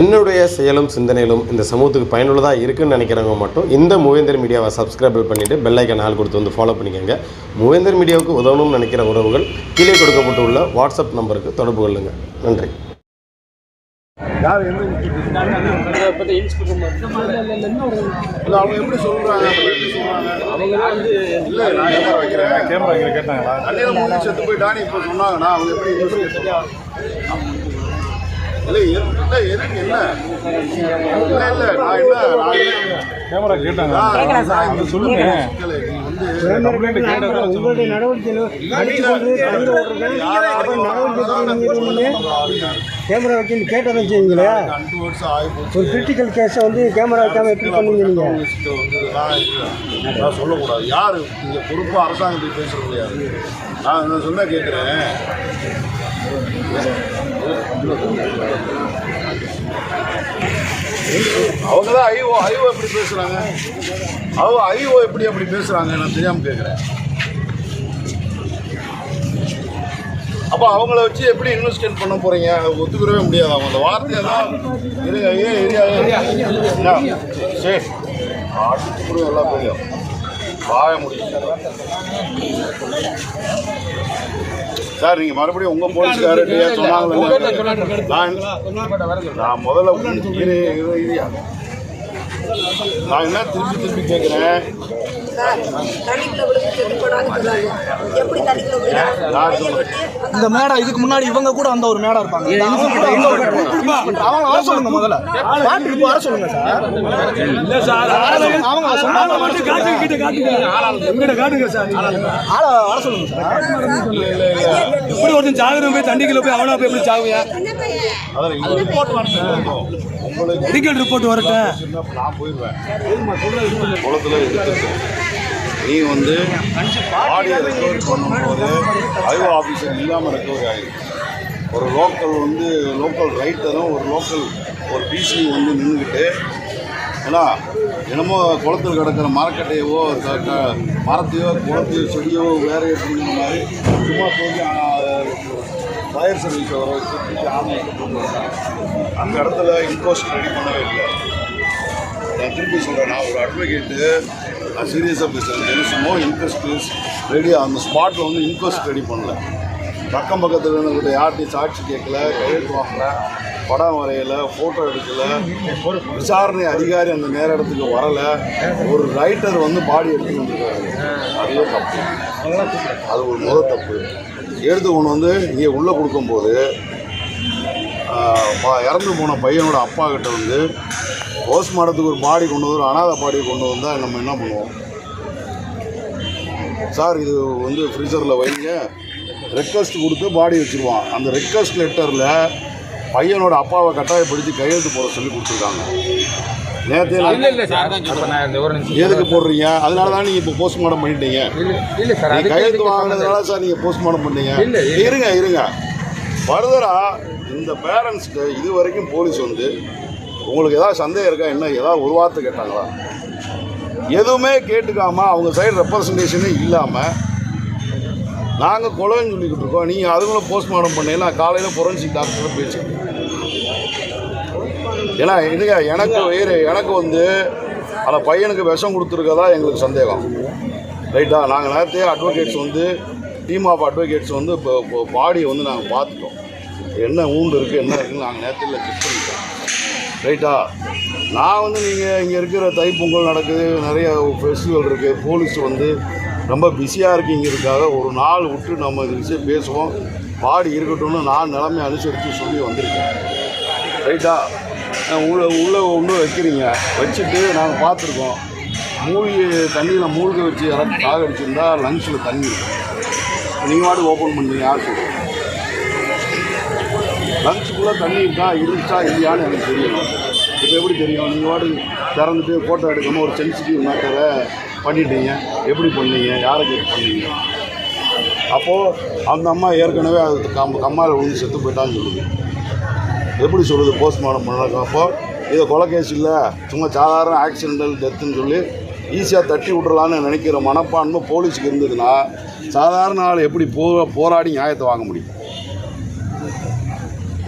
என்னுடைய செயலும் சிந்தனையிலும் இந்த சமூகத்துக்கு பயனுள்ளதாக இருக்குன்னு நினைக்கிறவங்க மட்டும் இந்த மூவேந்தர் மீடியாவை சப்ஸ்கிரைபிள் பண்ணிவிட்டு பெல் ஐக்கன் ஆள் கொடுத்து வந்து ஃபாலோ பண்ணிக்கோங்க. மூவேந்தர் மீடியாவுக்கு உதவணும்னு நினைக்கிற உறவுகள் கீழே கொடுக்கப்பட்டுள்ள வாட்ஸ்அப் நம்பருக்கு தொடர்பு கொள்ளுங்கள் நன்றி. யார் எந்த இல்ல அவங்க எப்படி சொல்றாங்க? எப்படி சொல்றாங்க இல்ல நான் கேமரா வைக்கிறேன். கேமரா இங்கே கேட்டாங்களா? தண்ணியில மூணு செத்து போயிட்டான்னு இப்ப சொன்னாங்கன்னா அவங்க எப்படி கேமரா கேட்டாங்க. சொல்லுங்க. உங்களுடைய நடவடிக்கை கேமரா வைக்கணும் கேட்டதை போச்சு ஒரு கிரிட்டிக்கல் கேஸை வந்து கேமரா வைக்காம எப்படி நீங்கள் நான் நான் சொல்லக்கூடாது. யார்? இங்கே பொறுப்பாக அரசாங்கத்துக்கு முடியாது நான் என்ன சொன்ன கேட்குறேன். அவங்க தான் ஐஓ ஐஓ எப்படி பேசுகிறாங்க அவங்க ஐஓ எப்படி அப்படி பேசுகிறாங்க நான் தெரியாமல் கேட்குறேன் அப்போ அவங்கள வச்சு எப்படி இன்வெஸ்ட்மெண்ட் பண்ண போகிறீங்க ஒத்துக்கிறவே முடியாது அவங்க. அந்த வார்த்தையை தான் இருங்க ஏன் ஏரியா சரி அடிச்சு எல்லாம் தெரியும் வாய முடியும் சார் நீங்கள் மறுபடியும் உங்கள் போலீஸ்காரர்கிட்ட சொன்னாங்களே நான் நான் முதல்ல இரு இரியா நான் என்ன திருப்பி திருப்பி கேட்குறேன் தண்ணிக்குள்ள விழுந்து. எப்படி தண்ணிக்குள்ள இந்த மேடம் இதுக்கு முன்னாடி இவங்க கூட அந்த ஒரு மேடம் இருப்பாங்க. அவங்க வர சொல்லுங்க முதல்ல. பாட்டுக்கு வர சொல்லுங்க சார். அவங்க சொன்னாங்க மட்டும் காட்டுங்க கிட்ட காட்டுங்க. எங்கிட்ட காட்டுங்க சார். ஆளை வர சொல்லுங்க சார். எப்படி ஒருத்தன் சாகுறவன் போய் தண்ணிக்குள்ள போய் அவனா போய் எப்படி சாகுவியா அதான் ரிப்போர்ட் வரணும் உங்களுக்கு மெடிக்கல் ரிப்போர்ட் வரட்டும் நான் போயிடுவேன் குளத்தில் எடுத்துட்டு நீ வந்து பாடியை ரெக்கவரி பண்ணும்போது ஐஓ ஆஃபீஸர் இல்லாமல் ரெக்கவரி ஆகிருக்கு ஒரு லோக்கல் வந்து லோக்கல் ரைட்டரும் ஒரு லோக்கல் ஒரு பிசி வந்து நின்றுக்கிட்டு ஏன்னா என்னமோ குளத்தில் கிடக்கிற மரக்கட்டையவோ மரத்தையோ குளத்தையோ செடியோ வேறு எப்படிங்கிற மாதிரி சும்மா போய் ஃபயர் சர்வீஸை வர வச்சு கொண்டு வந்தாங்க. அந்த இடத்துல இன்கோஸ்ட் ரெடி பண்ணவே இல்லை. நான் திருப்பி சொல்கிறேன் நான் ஒரு அட்வொகேட்டு நான் சீரியஸாக பேசுகிறேன் நோ இன்ட்ரெஸ்ட் இஸ் ரெடி அந்த ஸ்பாட்டில் வந்து இன்கொஸ்ட் ரெடி பண்ணல. பக்கம் பக்கத்தில் இருந்தவங்கிட்ட யார்கிட்டையும் சாட்சி கேட்கல கையெழுத்து வாங்கல படம் வரையலை ஃபோட்டோ எடுக்கலை. விசாரணை அதிகாரி அந்த நேர இடத்துக்கு வரலை. ஒரு ரைட்டர் வந்து பாடி எடுத்துக்கிட்டு இருக்காரு அதுவே தப்பு. அது ஒரு முதல் தப்பு. எடுத்து கொண்டு வந்து இங்கே உள்ளே கொடுக்கும்போது இறந்து போன பையனோட அப்பா கிட்ட வந்து போஸ்ட்மார்ட்டத்துக்கு ஒரு பாடி கொண்டு வந்து அனாதை பாடி கொண்டு வந்தால் நம்ம என்ன பண்ணுவோம்? சார் இது வந்து ஃப்ரீசரில் வைங்க. ரெக்வஸ்ட் கொடுத்து பாடி வச்சுருவான். அந்த ரெக்வஸ்ட் லெட்டரில் பையனோட அப்பாவை கட்டாயப்படுத்தி கையெழுத்து போட சொல்லி கொடுத்துருக்காங்க. நேற்றே எதுக்கு போடுறீங்க? அதனால தான் நீங்கள் இப்போ போஸ்ட்மார்ட்டம் பண்ணிட்டீங்க. கையெழுத்து வாங்கினதுனால சார் நீங்கள் போஸ்ட்மார்ட்டம் பண்ணீங்க இல்ல. இருங்க இருங்க. ஃபர்தரா இந்த பேரண்ட்ஸ்க்கு இது வரைக்கும் போலீஸ் வந்து உங்களுக்கு ஏதாவது சந்தேகம் இருக்கா? என்ன ஏதாவது ஒரு வார்த்தை கேட்டாங்களா? எதுவுமே கேட்டுக்காம அவங்க சைடு ரெப்ரசன்டேஷனே இல்லாமல் நாங்கள் கொலைன்னு சொல்லிக்கிட்டு இருக்கோம். நீங்கள் அதுக்குள்ள போஸ்ட்மார்ட்டம் பண்ணீங்கன்னா காலையில் ஃபொரன்சிக் டாக்டர் பேசிக்கிட்டு ஏன்னா இதுங்க எனக்கு வேறு எனக்கு வந்து அந்த பையனுக்கு விஷம் கொடுத்துருக்கதா எங்களுக்கு சந்தேகம். ரைட்டா? நாங்கள் நேரத்தையே அட்வொகேட்ஸ் வந்து டீம் ஆஃப் அட்வொகேட்ஸ் வந்து இப்போ பாடியை வந்து நாங்கள் பார்த்துட்டோம். என்ன ஊண்டு இருக்குது என்ன இருக்குன்னு நாங்கள் நேரத்தில் செக் பண்ணிட்டோம். ரைட்டா? நான் வந்து நீங்கள் இங்கே இருக்கிற தைப்பொங்கல் நடக்குது நிறைய ஃபெஸ்டிவல் இருக்குது போலீஸ் வந்து ரொம்ப பிஸியாக இருக்கீங்கிறதுக்காக ஒரு நாள் விட்டு நம்ம இது விஷயம் பேசுவோம். பாடி இருக்கட்டும்னு நான் நிலைமை அனுசரித்து சொல்லி வந்திருக்கேன். ரைட்டா? உள்ள உள்ளே ஒன்று வைக்கிறீங்க. வச்சுட்டு நாங்கள் பார்த்துருக்கோம். மூழ்கி தண்ணியில் மூழ்க வச்சு யாராவது தாகடிச்சிருந்தா லங்ஸில் தண்ணி. நீங்கள் வாட்டு ஓப்பன் பண்ணீங்க யார் சொல்லுங்கள் லங்ஸுக்குள்ளே தண்ணி இருக்கா இருந்துச்சா இல்லையான்னு எனக்கு தெரியும் இப்போ எப்படி தெரியும்? நீங்கள் வாட்டு திறந்துட்டு ஃபோட்டோ எடுக்காமல் ஒரு சென்சிட்டிவ் மேட்டரை பண்ணிட்டீங்க. எப்படி பண்ணீங்க? யாரை கேட்டு பண்ணீங்க? அப்போது அந்த அம்மா ஏற்கனவே அது கம் கம்மாவில் விழுந்து செத்து போயிட்டான்னு சொல்லுது. எப்படி சொல்லுது போஸ்ட்மார்ட்டம் பண்ணலாம் அப்போ இது கொலை கேஸ் இல்லை சும்மா சாதாரண ஆக்சிடென்டல் டெத்துன்னு சொல்லி ஈஸியாக தட்டி விட்றலான்னு நினைக்கிற மனப்பான்மை போலீஸுக்கு இருந்ததுன்னா சாதாரண ஆள் எப்படி போ போராடி நியாயத்தை வாங்க முடியும்?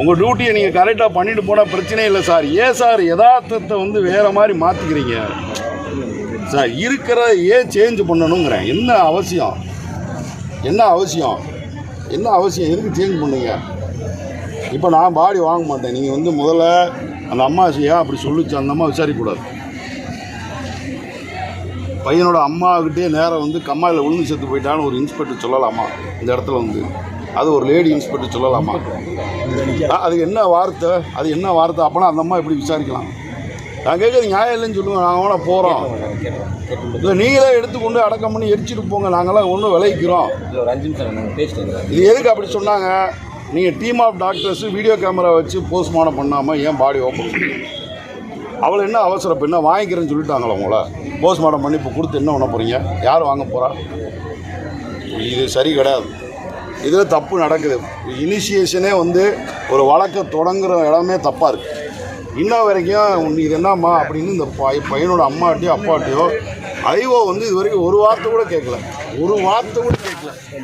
உங்கள் டியூட்டியை நீங்கள் கரெக்டாக பண்ணிட்டு போனால் பிரச்சனை இல்லை சார். ஏன் சார் யதார்த்தத்தை வந்து வேறு மாதிரி மாற்றிக்கிறீங்க சார் இருக்கிற ஏன் சேஞ்ச் பண்ணணுங்கிறேன். என்ன அவசியம்? என்ன அவசியம்? என்ன அவசியம்? எதுக்கு சேஞ்ச் பண்ணுங்க? இப்போ நான் பாடி வாங்க மாட்டேன். நீங்கள் வந்து முதல்ல அந்த அம்மா ஏன் அப்படி சொல்லிச்சு அந்த அம்மா விசாரிக்கக்கூடாது. பையனோட அம்மாக்கிட்டே நேரம் வந்து கம்மாயில் விழுந்து செத்து போயிட்டான்னு ஒரு இன்ஸ்பெக்டர் சொல்லலாமா? இந்த இடத்துல வந்து. அது ஒரு லேடி இன்ஸ்பெக்டர் சொல்லலாமா? அது என்ன வார்த்தை? அது என்ன வார்த்தை? அப்போனா அந்த அம்மா எப்படி விசாரிக்கலாம்? நான் கேட்குறது நியாயம் இல்லைன்னு சொல்லுவேன் நாங்கள் போகிறோம் இல்லை நீங்களே எடுத்துக்கொண்டு அடக்கம் பண்ணி எரிச்சிட்டு போங்க. நாங்களாம் ஒன்றும் விளைவிக்கிறோம். இது எதுக்கு அப்படி சொன்னாங்க? நீங்கள் team of doctors video camera வச்சு போஸ்ட்மார்ட்டம் பண்ணாமல் ஏன் பாடி ஓப்பன் அவளை என்ன அவசரம் இப்போ என்ன வாங்கிக்கிறேன்னு சொல்லிட்டாங்களா உங்களை? போஸ்ட்மார்ட்டம் பண்ணி இப்போ கொடுத்து என்ன பண்ண போகிறீங்க யார் வாங்க போகிறா இது சரி கிடையாது. இதில் தப்பு நடக்குது. இனிஷியேஷனே வந்து ஒரு வழக்கை தொடங்குற இடமே தப்பாக இருக்குது இன்ன வரைக்கும் இது என்னம்மா அப்படின்னு இந்த பையனோட அம்மாட்டியோ அப்பாட்டையோ ஐஓ வந்து இது வரைக்கும் ஒரு வார்த்தை கூட கேட்கல. ஒரு வார்த்தை கூட கேட்கல.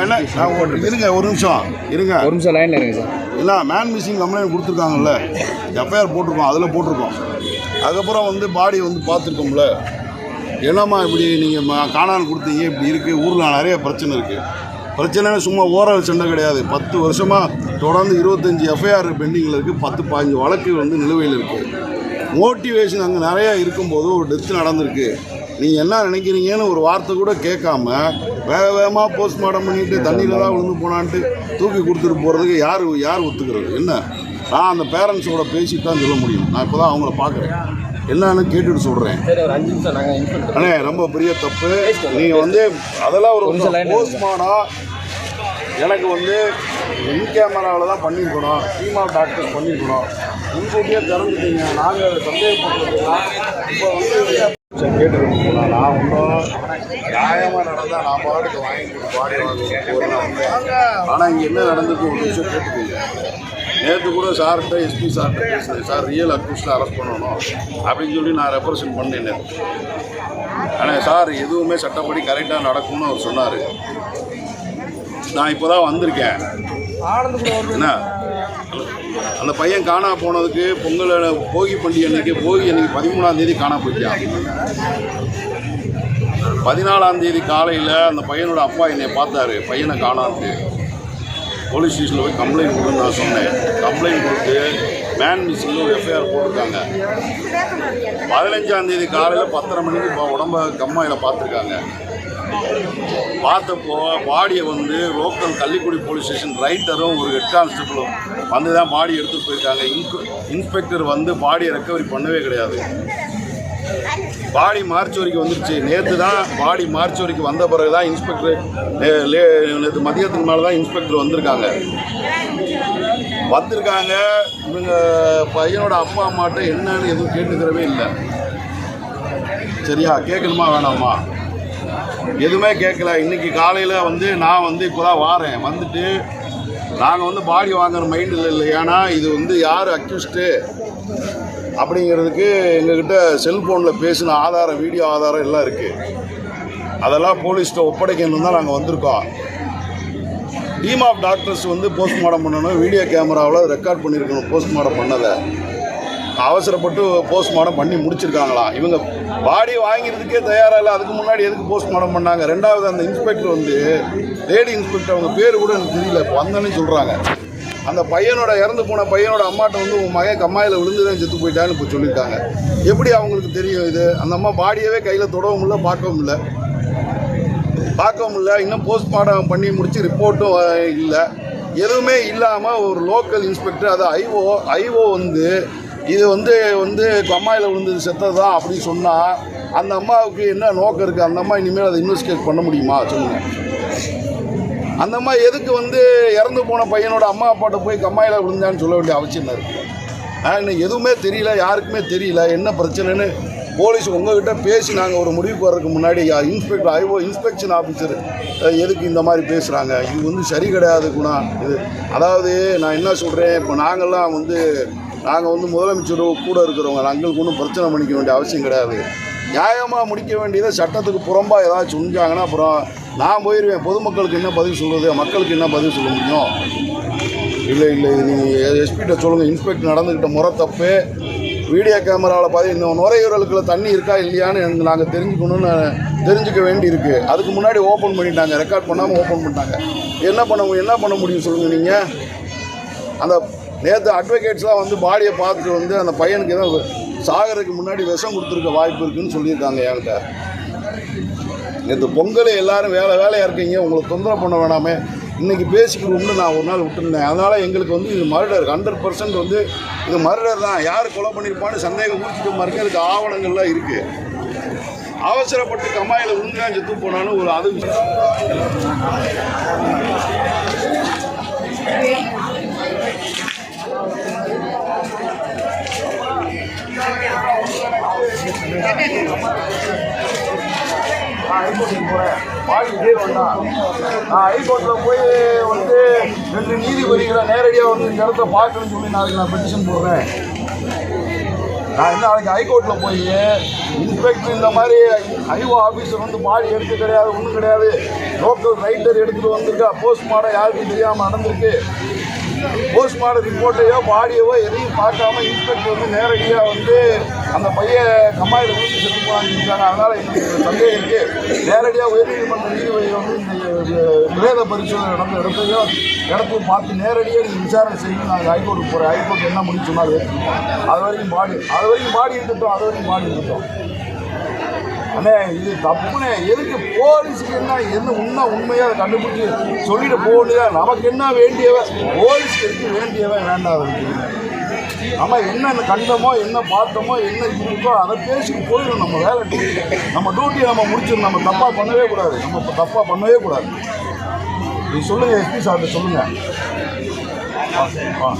என்ன நான் ஒரு- இருங்க ஒரு நிமிஷம். இருங்க. ஒரு நிமிஷம் லைனில் இருங்க சார் இல்லை மேன் மிஸ்ஸிங் கம்ப்ளைண்ட் கொடுத்துருக்காங்கல்ல. எஃப்ஐஆர் போட்டிருக்கோம் அதில் போட்டிருக்கோம். அதுக்கப்புறம் வந்து பாடி வந்து பார்த்துருக்கோம்ல. என்னம்மா இப்படி நீங்கள் காணான்னு கொடுத்தீங்க இப்படி இருக்குது ஊரில் நிறைய பிரச்சனை இருக்குது பிரச்சனைன்னு சும்மா ஓரல் சண்டை கிடையாது. பத்து வருஷமாக தொடர்ந்து இருபத்தஞ்சி எஃப்ஐஆர் பெண்டிங்கில் இருக்குது பத்து பதினஞ்சு வழக்கு வந்து நிலுவையில் இருக்குது மோட்டிவேஷன் அங்கே நிறையா இருக்கும்போது ஒரு டெத்து நடந்திருக்கு. நீங்கள் என்ன நினைக்கிறீங்கன்னு ஒரு வார்த்தை கூட கேட்காம வேக வேகமாக போஸ்ட்மார்ட்டம் பண்ணிட்டு தண்ணியில் தான் விழுந்து போனான்ட்டு தூக்கி கொடுத்துட்டு போகிறதுக்கு யார் யார் ஒத்துக்கிறது? என்ன? நான் அந்த பேரண்ட்ஸோட பேசிட்டு தான் சொல்ல முடியும். நான் இப்போ தான் அவங்கள பார்க்குறேன். என்னன்னு கேட்டுட்டு சொல்கிறேன் அண்ணே ரொம்ப பெரிய தப்பு. நீங்கள் வந்து அதெல்லாம் ஒரு போஸ்ட்மார்ட்டம் எனக்கு வந்து இன் கேமராவில் தான் பண்ணியிருக்கணும். டீம் ஆஃப் டாக்டர்ஸ் பண்ணியிருக்கணும். முன்கூட்டியே திறந்துட்டீங்க. நாங்கள் சந்தேகப்பட்டிருக்கோம். இப்போ வந்து போகலாம் நான் ஒன்றும் நியாயமாக நடந்தால் நான் பாட்டுக்கு வாங்கி பாடி வாங்க ஆனால் இங்கே என்ன நடந்தது ஒரு விஷயம் கேட்டுக்கோங்க. நேற்று கூட சார்கிட்ட எஸ்பி சார்கிட்ட பேசினேன். சார் ரியல் அக்யூஸ்டில் அரெஸ்ட் பண்ணணும் அப்படின்னு சொல்லி நான் ரெப்ரசன்ட் பண்ணேன் நேற்று ஆனால் சார் எதுவுமே சட்டப்படி கரெக்டாக நடக்கும்னு அவர் சொன்னார். நான் இப்போ தான் வந்திருக்கேன். என்ன? அந்த பையன் காணா போனதுக்கு பொங்கல் போகி பண்டிகை அன்னைக்கு போகி அன்னைக்கு பதிமூணாம் தேதி காணா போயிட்டான் பதினாலாம் தேதி காலையில் அந்த பையனோட அப்பா என்னை பார்த்தாரு பையனை காணாது போலீஸ் ஸ்டேஷனில் போய் கம்ப்ளைண்ட் கொடுன்னு நான் சொன்னேன். கம்ப்ளைண்ட் கொடுத்து மேன் மிஸ்ஸிங் ஒரு எஃப்ஐஆர் போட்டிருக்காங்க. பதினஞ்சாம் தேதி காலையில் பத்தரை மணிக்கு இப்போ உடம்ப கம்மாயில் பார்த்துருக்காங்க. பார்த்தப்போ பாடியை வந்து லோக்கல் கள்ளிக்குடி போலீஸ் ஸ்டேஷன் ரைட்டரும் ஒரு ஹெட் கான்ஸ்டபிளும் வந்து தான் பாடி எடுத்துகிட்டு போயிருக்காங்க. இன்கு இன்ஸ்பெக்டர் வந்து பாடியை ரெக்கவரி பண்ணவே கிடையாது. பாடி மார்ச் வரைக்கும் வந்துருச்சு. நேற்று தான் பாடி மார்ச் வரைக்கும் வந்த பிறகு தான் இன்ஸ்பெக்டர் நேற்று மதியத்துக்கு மேலே தான் இன்ஸ்பெக்டர் வந்திருக்காங்க. வந்திருக்காங்க. இவங்க பையனோட அப்பா அம்மாட்ட என்னன்னு எதுவும் கேட்டுக்கிறவே இல்லை. சரியா? கேட்கணுமா? வேணாமா? எதுவுமே கேட்கல. இன்னைக்கு காலையில் வந்து நான் வந்து இப்போ தான் வாரேன். வந்துட்டு நாங்கள் வந்து பாடி வாங்குற மைண்டில் இல்லை. ஏன்னா இது வந்து யார் அக்யூஸ்டு அப்படிங்கிறதுக்கு எங்ககிட்ட செல்ஃபோனில் பேசின ஆதாரம் வீடியோ ஆதாரம் எல்லாம் இருக்குது அதெல்லாம் போலீஸ்கிட்ட ஒப்படைக்கணும் தான் நாங்கள் வந்திருக்கோம். டீம் ஆஃப் டாக்டர்ஸ் வந்து போஸ்ட்மார்ட்டம் பண்ணணும். வீடியோ கேமராவில் ரெக்கார்ட் பண்ணியிருக்கணும் போஸ்ட்மார்ட்டம் பண்ணதை. அவசரப்பட்டு போஸ்ட்மார்ட்டம் பண்ணி முடிச்சிருக்காங்களாம் இவங்க பாடி வாங்கிறதுக்கே தயாராக இல்லை. அதுக்கு முன்னாடி எதுக்கு போஸ்ட்மார்ட்டம் பண்ணாங்க? ரெண்டாவது அந்த இன்ஸ்பெக்டர் வந்து லேடி இன்ஸ்பெக்டர் அவங்க பேர் கூட எனக்கு தெரியல. இப்போ வந்தோன்னு சொல்கிறாங்க அந்த பையனோட இறந்து போன பையனோட அம்மாட்ட வந்து உன் மகன் கம்மாயில் விழுந்துதான் செத்து போயிட்டான்னு இப்போ சொல்லியிருக்காங்க எப்படி அவங்களுக்கு தெரியும் இது? அந்த அம்மா பாடியவே கையில் தொடவும் இல்லை பார்க்கவும் இல்லை. பார்க்கவும் இல்லை. இன்னும் போஸ்ட்மார்ட்டம் பண்ணி முடிச்சு ரிப்போர்ட்டும் இல்லை. எதுவுமே இல்லாமல் ஒரு லோக்கல் இன்ஸ்பெக்டர் அது ஐஓ ஐஓ வந்து இது வந்து வந்து கம்மாயில் விழுந்தது செத்தது தான் அப்படின்னு சொன்னால் அந்த அம்மாவுக்கு என்ன நோக்கம் இருக்குது அந்த அம்மா இனிமேல் அதை இன்வெஸ்டிகேட் பண்ண முடியுமா? சொல்லுங்கள் அந்த அம்மா எதுக்கு வந்து இறந்து போன பையனோட அம்மா அப்பாட்ட போய் கம்மாயில் விழுந்தான்னு சொல்ல வேண்டிய அவசியம் இருக்குது ஆனால் இன்னும் எதுவுமே தெரியல யாருக்குமே தெரியல. என்ன பிரச்சனைன்னு போலீஸ் உங்ககிட்ட பேசி நாங்கள் ஒரு முடிவுக்கு வர்றதுக்கு முன்னாடி இன்ஸ்பெக்டர் ஐஓ இன்ஸ்பெக்ஷன் ஆஃபீஸர் எதுக்கு இந்த மாதிரி பேசுகிறாங்க இது வந்து சரி கிடையாது குணா. இது அதாவது நான் என்ன சொல்கிறேன் இப்போ நாங்கள்லாம் வந்து நாங்கள் வந்து முதலமைச்சர் கூட இருக்கிறவங்க நாங்களுக்கு ஒன்றும் பிரச்சனை பண்ணிக்க வேண்டிய அவசியம் கிடையாது. நியாயமாக முடிக்க வேண்டியதை சட்டத்துக்கு புறம்பாக ஏதாச்சும் செஞ்சாங்கன்னா அப்புறம் நான் போயிடுவேன் பொதுமக்களுக்கு என்ன பதில் சொல்கிறது மக்களுக்கு என்ன பதில் சொல்ல முடியும்? இல்லை இல்லை. இது நீங்கள் எஸ்பிகிட்ட சொல்லுங்கள் இன்ஸ்பெக்டர் நடந்துக்கிட்ட முறை தப்பு. வீடியோ கேமராவில் பார்த்து இந்த நுரையீரலுக்குள்ள தண்ணி இருக்கா இல்லையான்னு எனக்கு நாங்கள் தெரிஞ்சுக்கணும்னு தெரிஞ்சுக்க வேண்டி இருக்குது அதுக்கு முன்னாடி ஓப்பன் பண்ணிட்டாங்க. ரெக்கார்ட் பண்ணாமல் ஓப்பன் பண்ணிட்டாங்க. என்ன பண்ண என்ன பண்ண முடியும் சொல்லுங்கள் நீங்கள் அந்த நேற்று அட்வொகேட்ஸ்லாம் வந்து பாடியை பார்த்துட்டு வந்து அந்த பையனுக்கு ஏதோ சாகருக்கு முன்னாடி விஷம் கொடுத்துருக்க வாய்ப்பு இருக்குன்னு சொல்லியிருக்காங்க என்கிட்ட. நேற்று பொங்கல் எல்லாரும் வேலை வேலையாக இருக்கீங்க உங்களுக்கு தொந்தரவு பண்ண வேணாமே. இன்றைக்கி பேசிக்கிடுவோம்னு நான் ஒரு நாள் விட்டுருந்தேன். அதனால் எங்களுக்கு வந்து இது மர்டர் ஹண்ட்ரட் பர்சன்ட் வந்து இது மர்டர் தான். யார் கொலை பண்ணியிருப்பான்னு சந்தேகம் ஊற்றிட்டு மாதிரி அதுக்கு ஆவணங்கள்லாம் இருக்குது அவசரப்பட்டு கம்மாயில் உண்மையாக செத்து போனாலும் ஒரு அது நான் ஹைகோர்ட்டுக்கு போகிறேன் பாடி இதே வேண்டாம் நான் ஹைகோர்ட்டில் போய் வந்து ரெண்டு நீதிபதிகளை நேரடியாக வந்து இந்த இடத்த பார்க்கணும்னு சொல்லி நாளைக்கு நான் பெட்டிஷன் போடுறேன் நான் என்ன நாளைக்கு ஹைகோர்ட்டில் போய் இன்ஸ்பெக்டர் இந்த மாதிரி ஐஓ ஆஃபீஸர் வந்து பாடி எடுத்து கிடையாது ஒன்றும் கிடையாது லோக்கல் ரைட்டர் எடுத்துகிட்டு வந்திருக்கா போஸ்ட்மார்ட்டம் யாருக்கும் தெரியாமல் நடந்திருக்கு போஸ்ட்மார்ட்டம் ரிப்போர்ட்டையோ பாடியவோ எதையும் பார்க்காம இன்ஸ்பெக்டர் வந்து நேரடியாக வந்து அந்த பையன் கம்மாயில் விழுந்து செத்து போவாங்க அதனால் எங்களுக்கு சந்தேகம் இருக்குது நேரடியாக உயர்நீதிமன்ற நீதிபதி வந்து இந்த பிரேத பரிசோதனை நடந்த இடத்தையோ இடத்தையும் பார்த்து நேரடியாக நீங்கள் விசாரணை செய்யணும் நாங்கள் ஹைகோர்ட்டுக்கு போகிறோம் ஹைகோர்ட் என்ன முடிவு அது வரைக்கும் பாடி அது வரைக்கும் பாடி இருக்கட்டும் அது வரைக்கும் பாடி இருக்கட்டும் அண்ணே இது தப்புனே எதுக்கு போலீஸுக்கு என்ன என்ன உண்மை உண்மையாக அதை கண்டுபிடிச்சி சொல்லிட்டு போக நமக்கு என்ன வேண்டியவன் போலீஸ்க்கு எதுக்கு வேண்டியவன் வேண்டாம் நம்ம என்ன கண்டமோ என்ன பார்த்தோமோ என்ன இருக்கோ அதை பேசிட்டு போயிடும் நம்ம வேலை. நம்ம டியூட்டியை நம்ம முடிச்சிடணும். நம்ம தப்பாக பண்ணவே கூடாது. நம்ம இப்போ தப்பாக பண்ணவே கூடாது. நீ சொல்லுங்கள் எஸ்பி சார்கிட்ட சொல்லுங்கள் ஆ.